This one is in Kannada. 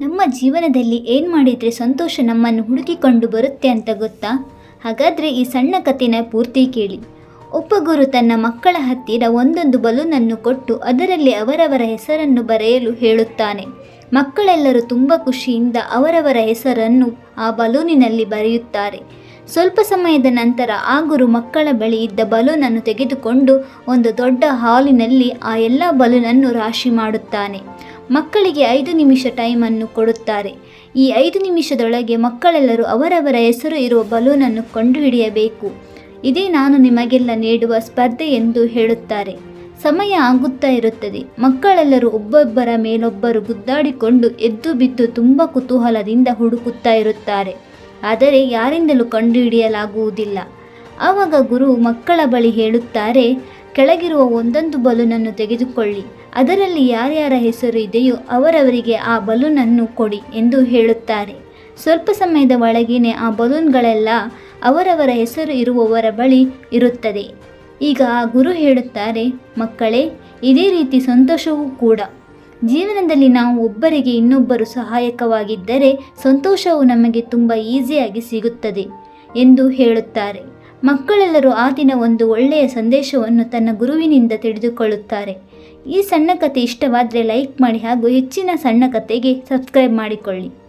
ನಮ್ಮ ಜೀವನದಲ್ಲಿ ಏನು ಮಾಡಿದರೆ ಸಂತೋಷ ನಮ್ಮನ್ನು ಹುಡುಕಿಕೊಂಡು ಬರುತ್ತೆ ಅಂತ ಗೊತ್ತಾ? ಹಾಗಾದರೆ ಈ ಸಣ್ಣ ಕಥೆನ ಪೂರ್ತಿ ಕೇಳಿ. ಒಬ್ಬ ಗುರು ತನ್ನ ಮಕ್ಕಳ ಹತ್ತಿರ ಒಂದೊಂದು ಬಲೂನನ್ನು ಕೊಟ್ಟು ಅದರಲ್ಲಿ ಅವರವರ ಹೆಸರನ್ನು ಬರೆಯಲು ಹೇಳುತ್ತಾನೆ. ಮಕ್ಕಳೆಲ್ಲರೂ ತುಂಬ ಖುಷಿಯಿಂದ ಅವರವರ ಹೆಸರನ್ನು ಆ ಬಲೂನಿನಲ್ಲಿ ಬರೆಯುತ್ತಾರೆ. ಸ್ವಲ್ಪ ಸಮಯದ ನಂತರ ಆ ಗುರು ಮಕ್ಕಳ ಬಳಿ ಇದ್ದ ಬಲೂನನ್ನು ತೆಗೆದುಕೊಂಡು ಒಂದು ದೊಡ್ಡ ಹಾಲಿನಲ್ಲಿ ಆ ಎಲ್ಲ ಬಲೂನನ್ನು ರಾಶಿ ಮಾಡುತ್ತಾನೆ. ಮಕ್ಕಳಿಗೆ ಐದು ನಿಮಿಷ ಟೈಮನ್ನು ಕೊಡುತ್ತಾರೆ. ಈ ಐದು ನಿಮಿಷದೊಳಗೆ ಮಕ್ಕಳೆಲ್ಲರೂ ಅವರವರ ಹೆಸರು ಇರುವ ಬಲೂನನ್ನು ಕಂಡುಹಿಡಿಯಬೇಕು. ಇದೇ ನಾನು ನಿಮಗೆಲ್ಲ ನೀಡುವ ಸ್ಪರ್ಧೆ ಎಂದು ಹೇಳುತ್ತಾರೆ. ಸಮಯ ಆಗುತ್ತಾ ಇರುತ್ತದೆ. ಮಕ್ಕಳೆಲ್ಲರೂ ಒಬ್ಬೊಬ್ಬರ ಮೇಲೊಬ್ಬರು ಗುದ್ದಾಡಿಕೊಂಡು ಎದ್ದು ಬಿದ್ದು ತುಂಬ ಕುತೂಹಲದಿಂದ ಹುಡುಕುತ್ತಾ ಇರುತ್ತಾರೆ. ಆದರೆ ಯಾರಿಂದಲೂ ಕಂಡುಹಿಡಿಯಲಾಗುವುದಿಲ್ಲ. ಆವಾಗ ಗುರು ಮಕ್ಕಳ ಬಳಿ ಹೇಳುತ್ತಾರೆ ಕೆಳಗಿರುವ ಒಂದೊಂದು ಬಲೂನನ್ನು ತೆಗೆದುಕೊಳ್ಳಿ. ಅದರಲ್ಲಿ ಯಾರ್ಯಾರ ಹೆಸರು ಇದೆಯೋ ಅವರವರಿಗೆ ಆ ಬಲೂನನ್ನು ಕೊಡಿ ಎಂದು ಹೇಳುತ್ತಾರೆ. ಸ್ವಲ್ಪ ಸಮಯದ ಒಳಗೇನೆ ಆ ಬಲೂನ್ಗಳೆಲ್ಲ ಅವರವರ ಹೆಸರು ಇರುವವರ ಬಳಿ ಇರುತ್ತದೆ. ಈಗ ಆ ಗುರು ಹೇಳುತ್ತಾರೆ, ಮಕ್ಕಳೇ, ಇದೇ ರೀತಿ ಸಂತೋಷವೂ ಕೂಡ. ಜೀವನದಲ್ಲಿ ನಾವು ಒಬ್ಬರಿಗೆ ಇನ್ನೊಬ್ಬರು ಸಹಾಯಕವಾಗಿದ್ದರೆ ಸಂತೋಷವು ನಮಗೆ ತುಂಬ ಈಸಿಯಾಗಿ ಸಿಗುತ್ತದೆ ಎಂದು ಹೇಳುತ್ತಾರೆ. ಮಕ್ಕಳೆಲ್ಲರೂ ಆ ದಿನ ಒಂದು ಒಳ್ಳೆಯ ಸಂದೇಶವನ್ನು ತನ್ನ ಗುರುವಿನಿಂದ ತಿಳಿದುಕೊಳ್ಳುತ್ತಾರೆ. ಈ ಸಣ್ಣ ಕಥೆ ಇಷ್ಟವಾದರೆ ಲೈಕ್ ಮಾಡಿ ಹಾಗೂ ಹೆಚ್ಚಿನ ಸಣ್ಣ ಕಥೆಗೆ ಸಬ್ಸ್ಕ್ರೈಬ್ ಮಾಡಿಕೊಳ್ಳಿ.